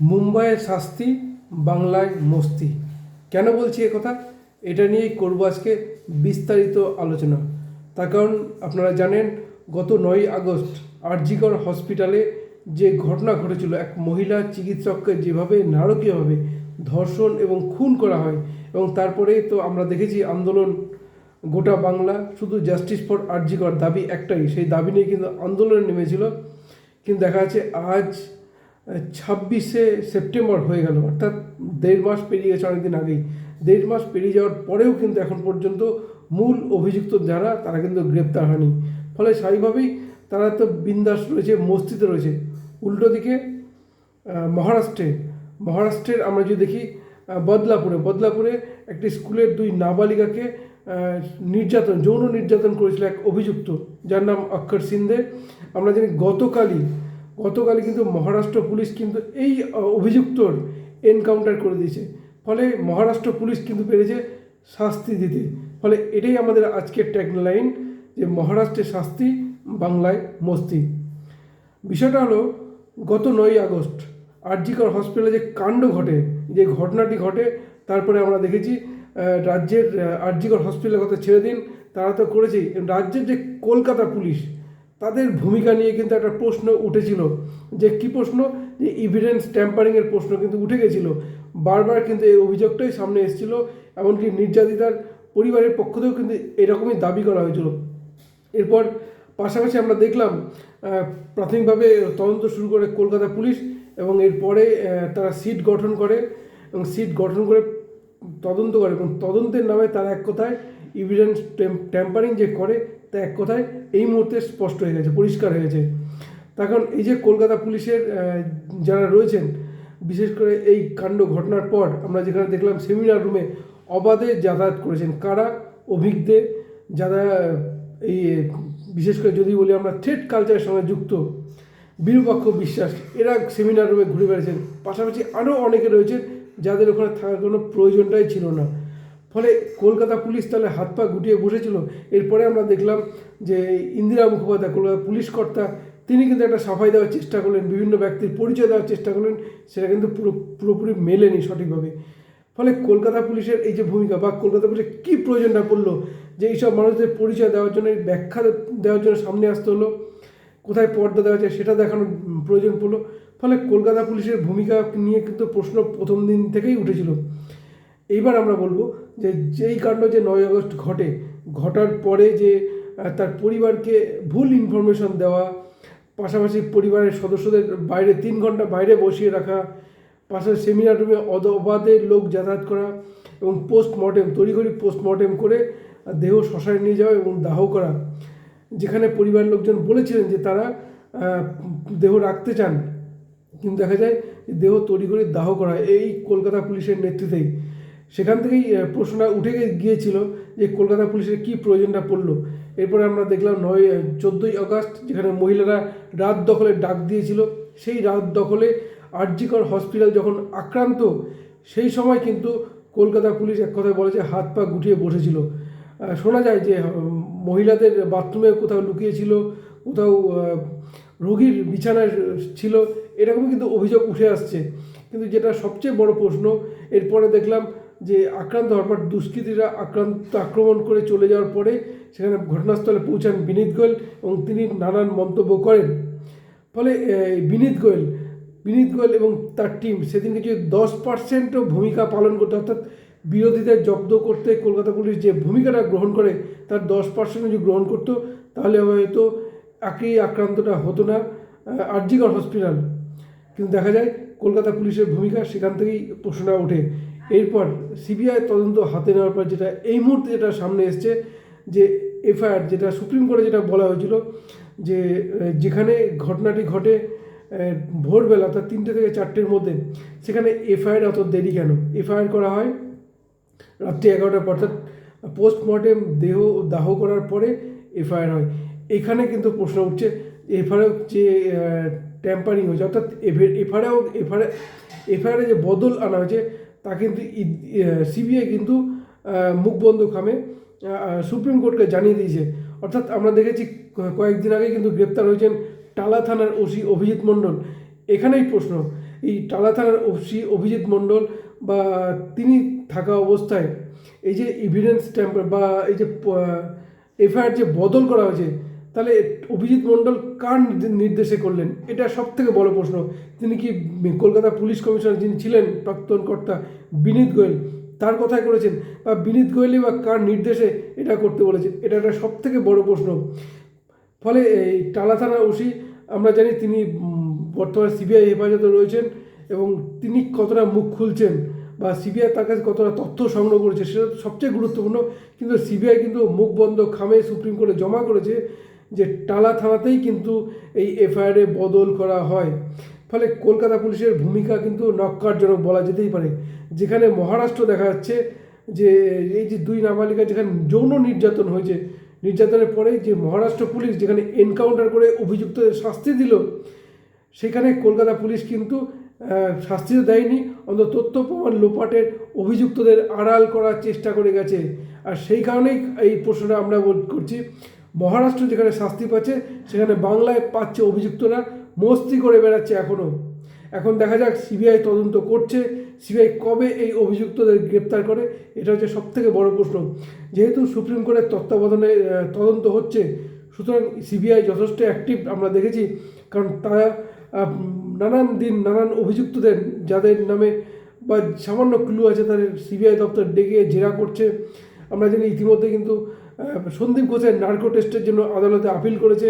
মুম্বাইয়ের শাস্তি, বাংলায় মস্তি। কেন বলছি কথা? এটা নিয়েই করব আজকে বিস্তারিত আলোচনা। তার কারণ আপনারা জানেন, গত নয় আগস্ট আরজিকর হসপিটালে যে ঘটনা ঘটেছিল, এক মহিলা চিকিৎসককে যেভাবে নারকীয়ভাবে ধর্ষণ এবং খুন করা হয় এবং তারপরে তো আমরা দেখেছি আন্দোলন গোটা বাংলা, শুধু জাস্টিস ফর আরজিকর দাবি একটাই, সেই দাবি নিয়ে কিন্তু আন্দোলনে নেমেছিল। কিন্তু দেখা যাচ্ছে আজ ছাব্বিশে সেপ্টেম্বর হয়ে গেল, অর্থাৎ দেড় মাস পেরিয়ে গেছে অনেকদিন আগেই। দেড় মাস পেরিয়ে যাওয়ার পরেও কিন্তু এখন পর্যন্ত মূল অভিযুক্ত যারা, তারা কিন্তু গ্রেপ্তার হয়নি। ফলে স্বাভাবিকভাবেই তারা তো বিন্দাস রয়েছে মস্তিতে রয়েছে। উল্টো দিকে মহারাষ্ট্রে, মহারাষ্ট্রের আমরা যদি দেখি বদলাপুরে বদলাপুরে একটি স্কুলের দুই নাবালিকাকে নির্যাতন, যৌন নির্যাতন করেছিল এক অভিযুক্ত, যার নাম অক্ষর সিন্ধে। আমরা জানি গতকালই গতকালই কিন্তু মহারাষ্ট্র পুলিশ কিন্তু এই অভিযুক্তর এনকাউন্টার করে দিয়েছে। ফলে মহারাষ্ট্র পুলিশ কিন্তু পেরেছে শাস্তি দিতে। ফলে এটাই আমাদের আজকের ট্যাগলাইন যে মহারাষ্ট্রের শাস্তি, বাংলায় মস্তি। বিষয়টা হলো, গত নয় আগস্ট আরজিকর হসপিটালে যে কাণ্ড ঘটে, যে ঘটনাটি ঘটে, তারপরে আমরা দেখেছি রাজ্যের আরজিকর হসপিটালের কথা ছেড়ে দিন, তারা তো করেছেই। রাজ্যের যে কলকাতা পুলিশ তাদের ভূমিকা নিয়ে কিন্তু একটা প্রশ্ন উঠেছিল যে কি প্রশ্ন? যে ইভিডেন্স ট্যাম্পারিংয়ের প্রশ্ন কিন্তু উঠে গেছিল। বারবার কিন্তু এই অভিযোগটাই সামনে এসেছিল এমনকি নির্যাতিতার পরিবারের পক্ষ থেকেও কিন্তু এরকমই দাবি করা হয়েছিল। এরপর পাশাপাশি আমরা দেখলাম প্রাথমিকভাবে তদন্ত শুরু করে কলকাতা পুলিশ এবং এরপরে তারা সিট গঠন করে এবং সিট গঠন করে তদন্ত করে এবং তদন্তের নামে তারা এক কথায় ইভিডেন্স ট্যাম্পারিং যে করে তা এক কথায় এই মুহূর্তে স্পষ্ট হয়ে গেছে, পরিষ্কার হয়ে তার কারণ এই যে কলকাতা পুলিশের যারা রয়েছেন, বিশেষ করে এই কাণ্ড ঘটনার পর আমরা যেখানে দেখলাম সেমিনার রুমে অবাধে যাতায়াত করেছেন। কারা? অভিজ্ঞে যারা, এই, বিশেষ করে যদি বলি আমরা থ্রেড কালচারের সঙ্গে যুক্ত, বিরূপাক্ষ বিশ্বাস, এরা সেমিনার রুমে ঘুরে বেড়াচ্ছেন। পাশাপাশি আরও অনেকে রয়েছেন যাদের ওখানে থাকার কোনো প্রয়োজনটাই ছিল না। ফলে কলকাতা পুলিশ তাহলে হাত পা গুটিয়ে বসেছিল। এরপরে আমরা দেখলাম যে ইন্দিরা মুখোপাধ্যায়, কলকাতা পুলিশ কর্তা, তিনি কিন্তু একটা সাফাই দেওয়ার চেষ্টা করলেন, বিভিন্ন ব্যক্তির পরিচয় দেওয়ার চেষ্টা করলেন, সেটা কিন্তু পুরো, পুরোপুরি মেলেনি সঠিকভাবে। ফলে কলকাতা পুলিশের এই যে ভূমিকা বা কলকাতা পুলিশের কী প্রয়োজনটা পড়ল, যে এইসব মানুষদের পরিচয় দেওয়ার জন্য, ব্যাখ্যা দেওয়ার জন্য সামনে আসতে হলো, কোথায় পর্দা দেওয়া যায় সেটা দেখানোর প্রয়োজন পড়ল। ফলে কলকাতা পুলিশের ভূমিকা নিয়ে কিন্তু প্রশ্ন প্রথম দিন থেকেই উঠেছিল। এইবার আমরা বলব যে যেই কাণ্ড যে নয় আগস্ট ঘটে, ঘটার পরে যে তার পরিবারকে ভুল ইনফরমেশন দেওয়া, পাশাপাশি পরিবারের সদস্যদের বাইরে তিন ঘণ্টা বাইরে বসিয়ে রাখা, পাশাপাশি সেমিনার রুমে অবাধে লোক যাতায়াত করা এবং পোস্টমর্টেম তড়িঘড়ি পোস্টমর্টেম করে দেহ শ্মশানে নিয়ে যাওয়া এবং দাহ করা, যেখানে পরিবারের লোকজন বলেছিলেন যে তারা দেহ রাখতে চান। কিন্তু দেখা যায় দেহ তৈরি করে দাহ করা, এই কলকাতা পুলিশের নেতৃত্বেই। সেখান থেকেই প্রশ্নটা উঠে গিয়েছিল যে কলকাতা পুলিশের কী প্রয়োজনটা পড়ল। এরপরে আমরা দেখলাম নয় চোদ্দোই আগস্ট যেখানে মহিলারা রাত দখলে ডাক দিয়েছিল। সেই রাত দখলে আরজিকর হসপিটাল যখন আক্রান্ত, সেই সময় কিন্তু কলকাতা পুলিশ এক কথায় বলে যে হাত পা গুটিয়ে বসেছিল। শোনা যায় যে মহিলাদের বাথরুমে কোথাও লুকিয়েছিল, কোথাও রোগীর বিছানায় ছিল, এরকমই কিন্তু অভিযোগ উঠে আসছে। কিন্তু যেটা সবচেয়ে বড় প্রশ্ন, এরপরে দেখলাম যে আক্রান্ত হওয়ার পর দুষ্কৃতীরা আক্রান্ত আক্রমণ করে চলে যাওয়ার পরে সেখানে ঘটনাস্থলে পৌঁছান বিনীত গোয়েল এবং তিনি নানান মন্তব্য করেন। ফলে বিনীত গোয়েল বিনীত গোয়েল এবং তার টিম সেদিনকে যদি দশ পার্সেন্টও ভূমিকা পালন করতে, অর্থাৎ বিরোধীদের জব্দ করতে কলকাতা পুলিশ যে ভূমিকাটা গ্রহণ করে, তার দশ পার্সেন্ট যদি গ্রহণ করতো, তাহলে হয়তো একই আক্রান্তটা হতো না আরজিগড় হসপিটাল কিন্তু দেখা যায়, কলকাতা পুলিশের ভূমিকা সেখান থেকেই প্রশ্নটা ওঠে। এরপর সিবিআই তদন্ত হাতে নেওয়ার পর যেটা এই মুহূর্তে যেটা সামনে এসছে, যে এফআইআর যেটা সুপ্রিম কোর্টে যেটা বলা হয়েছিল, যে যেখানে ঘটনাটি ঘটে ভোরবেলা অর্থাৎ তিনটে থেকে চারটের মধ্যে, সেখানে এফআইআর অত দেরি কেন? এফআইআর করা হয় রাত্রি এগারোটার পর, অর্থাৎ পোস্টমর্টেম দেহ দাহ করার পরে এফআইআর হয়। এখানে কিন্তু প্রশ্ন উঠছে এফআইআর যে ট্যাম্পারিং হয়েছে, অর্থাৎ এফআইআর এফআইআর, এফআইআরে যে বদল আনা হয়েছে তা কিন্তু সিবিআই কিন্তু মুখ বন্ধ খামে সুপ্রিম কোর্টকে জানিয়ে দিয়েছে। অর্থাৎ আমরা দেখেছি কয়েকদিন আগে কিন্তু গ্রেপ্তার হয়েছেন টালা থানার ওসি অভিজিৎ মণ্ডল। এখানেই প্রশ্ন, এই টালা থানার ওসি অভিজিৎ মণ্ডল বা তিনি থাকা অবস্থায় এই যে এভিডেন্স স্ট্যাম্প বা এই যে এফআইআর যে বদল করা হয়েছে তাহলে অভিজিৎ মণ্ডল কার নির্দে- নির্দেশে করলেন? এটা সব থেকে বড় প্রশ্ন। তিনি কি কলকাতা পুলিশ কমিশনার যিনি ছিলেন, প্রাক্তন কর্তা বিনীত গোয়েল, তার কথাই করেছেন? বা বিনীত গোয়েলই বা কার নির্দেশে এটা করতে বলেছেন? এটা একটা সব থেকে বড় প্রশ্ন। ফলে এই টালা থানা ওসি, আমরা জানি তিনি বর্তমানে সিবিআই হেফাজতে রয়েছেন এবং তিনি কতটা মুখ খুলছেন বা সিবিআই তার কাছে কতটা তথ্য সংগ্রহ করেছে, সেটা সবচেয়ে গুরুত্বপূর্ণ। কিন্তু সিবিআই কিন্তু মুখ বন্ধ, খামে সুপ্রিম কোর্টে জমা করেছে। যে টালা থানাতেই কিন্তু এই এফআইআরে বদল করা হয়। ফলে কলকাতা পুলিশের ভূমিকা কিন্তু নক্কারজনক বলা যেতেই পারে। যেখানে মহারাষ্ট্র দেখা যাচ্ছে যে এই যে দুই নাবালিকা যেখানে যৌন নির্যাতন হয়েছে নির্যাতনের পরে যে মহারাষ্ট্র পুলিশ যেখানে এনকাউন্টার করে অভিযুক্তদের শাস্তি দিল সেখানে কলকাতা পুলিশ কিন্তু আহ, শাস্তি তো দেয়নি অন্তত তথ্য প্রমাণ লোপাটের অভিযুক্তদের আড়াল করার চেষ্টা করে গেছে। আর সেই কারণেই এই প্রশ্নটা আমরা করছি মহারাষ্ট্র যেখানে শাস্তি পাচ্ছে, সেখানে বাংলায় পাচ্ছে অভিযুক্তরা। মস্তি করে বেড়াচ্ছে এখনও এখন দেখা যাক সিবিআই তদন্ত করছে। সিবিআই কবে এই অভিযুক্তদের গ্রেপ্তার করে, এটা হচ্ছে সবথেকে বড় প্রশ্ন। যেহেতু সুপ্রিম কোর্টের তত্ত্বাবধানে তদন্ত হচ্ছে, সুতরাং সিবিআই যথেষ্ট অ্যাক্টিভ আমরা দেখেছি, কারণ তারা নানান দিন নানান অভিযুক্তদের, যাদের নামে বা সামান্য ক্লু আছে, তাদের সিবিআই দপ্তর ডেকে জেরা করছে। আমরা জানি ইতিমধ্যে কিন্তু সন্দীপ ঘোষের নার্কো টেস্টের জন্য আদালতে আপিল করেছে।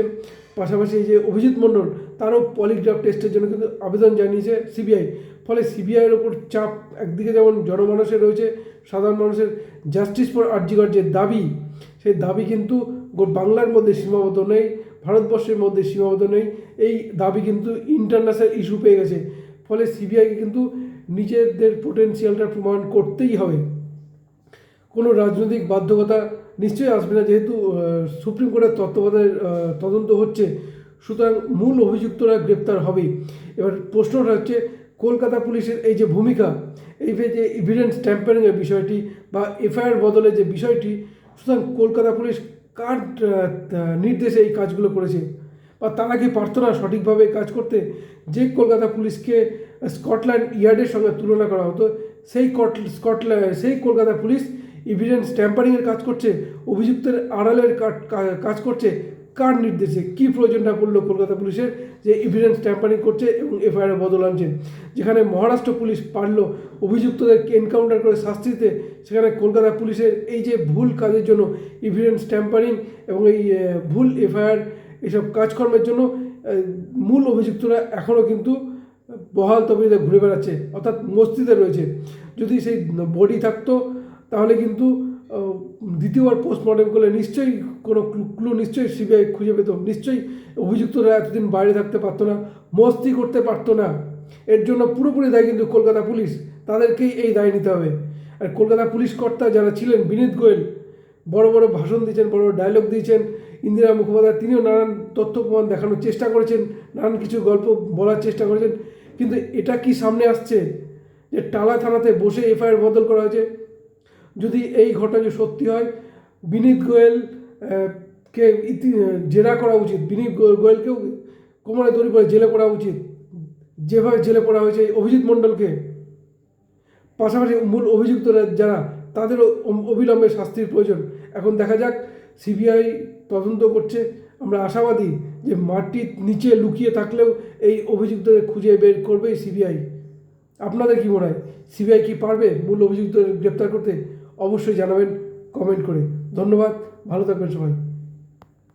পাশাপাশি যে অভিজিৎ মণ্ডল তারও পলিগ্রাফ টেস্টের জন্য কিন্তু আবেদন জানিয়েছে সিবিআই। ফলে সিবিআইয়ের ওপর চাপ একদিকে যেমন জনমানসের রয়েছে, সাধারণ মানুষের জাস্টিস ফর আর্জিকর যে দাবি, সেই দাবি কিন্তু বাংলার মধ্যে সীমাবদ্ধ নেই, ভারতবর্ষের মধ্যে সীমাবদ্ধ নেই। এই দাবি কিন্তু ইন্টারন্যাশনাল ইস্যু পেয়ে গেছে। ফলে সিবিআইকে কিন্তু নিজেদের পোটেন্সিয়ালটা প্রমাণ করতেই হবে। কোনো রাজনৈতিক বাধ্যকতা নিশ্চয়ই আসবে না যেহেতু সুপ্রিম কোর্টের তত্ত্বাবধানে তদন্ত হচ্ছে, সুতরাং মূল অভিযুক্তরা গ্রেপ্তার হবেই। এবার প্রশ্নটা হচ্ছে, কলকাতা পুলিশের এই যে ভূমিকা, এই যে ইভিডেন্স ট্যাম্পারিংয়ের বিষয়টি বা এফআইআর বদলে যে বিষয়টি, সুতরাং কলকাতা পুলিশ কার নির্দেশে এই কাজগুলো করেছে? বা তারা কি পারতো না সঠিকভাবে কাজ করতে যে কলকাতা পুলিশকে স্কটল্যান্ড ইয়ার্ডের সঙ্গে তুলনা করা হতো, সেই স্কটল্যান্ড সেই কলকাতা পুলিশ ইভিডেন্স ট্যাম্পারিংয়ের কাজ করছে, অভিযুক্তের আড়ালের কাজ করছে, কার নির্দেশে? কী প্রয়োজনটা পড়ল কলকাতা পুলিশের যে ইভিডেন্স ট্যাম্পারিং করছে এবং এফআইআর বদল আনছে? যেখানে মহারাষ্ট্র পুলিশ পারল অভিযুক্তদেরকে এনকাউন্টার করে শাস্তি দিতে, সেখানে কলকাতা পুলিশের এই যে ভুল কাজের জন্য ইভিডেন্স ট্যাম্পারিং এবং এই ভুল এফআইআর এসব কাজকর্মের জন্য মূল অভিযুক্তরা এখনও কিন্তু বহাল তবিতে ঘুরে বেড়াচ্ছে, অর্থাৎ মস্তিতে রয়েছে। যদি সেই বডি থাকতো তাহলে কিন্তু দ্বিতীয়বার পোস্টমর্টম করলে নিশ্চয়ই কোনো ক্লু নিশ্চয়ই সিবিআই খুঁজে পেত। নিশ্চয়ই অভিযুক্তরা এতদিন বাইরে থাকতে পারতো না, মস্তি করতে পারতো না। এর জন্য পুরোপুরি দায়ী কিন্তু কলকাতা পুলিশ। তাদেরকেই এই দায় নিতে হবে। আর কলকাতা পুলিশ কর্তা যারা ছিলেন, বিনীত গোয়েল, বড় বড় ভাষণ দিয়েছেন, বড় বড় ডায়লগ দিয়েছেন, ইন্দিরা মুখোপাধ্যায়, তিনিও নানান তথ্য প্রমাণ দেখানোর চেষ্টা করেছেন, নানান কিছু গল্প বলার চেষ্টা করেছেন। কিন্তু এটা কি সামনে আসছে? যে টালা থানাতে বসে এফআইআর বদল করা হয়েছে যদি এই ঘটনা যদি সত্যি হয়, বিনীত গোয়েল কে ইতি, জেরা করা উচিত, বিনীত গোয়েলকেও কোমরে দড়ি করে জেলে পড়া উচিত। যেভাবে জেলে পড়া হয়েছে অভিজিৎ মণ্ডলকে। পাশাপাশি মূল অভিযুক্তরা যারা, তাদেরও অবিলম্বে শাস্তির প্রয়োজন। এখন দেখা যাক, সিবিআই তদন্ত করছে। আমরা আশাবাদী যে মাটির নিচে লুকিয়ে থাকলেও এই অভিযুক্তদের খুঁজে বের করবে সিবিআই। আপনাদের কি মনে হয়? সিবিআই কি পারবে মূল অভিযুক্তদের গ্রেপ্তার করতে? অবশ্যই জানাবেন কমেন্ট করে। ধন্যবাদ ভালো থাকবেন সবাই।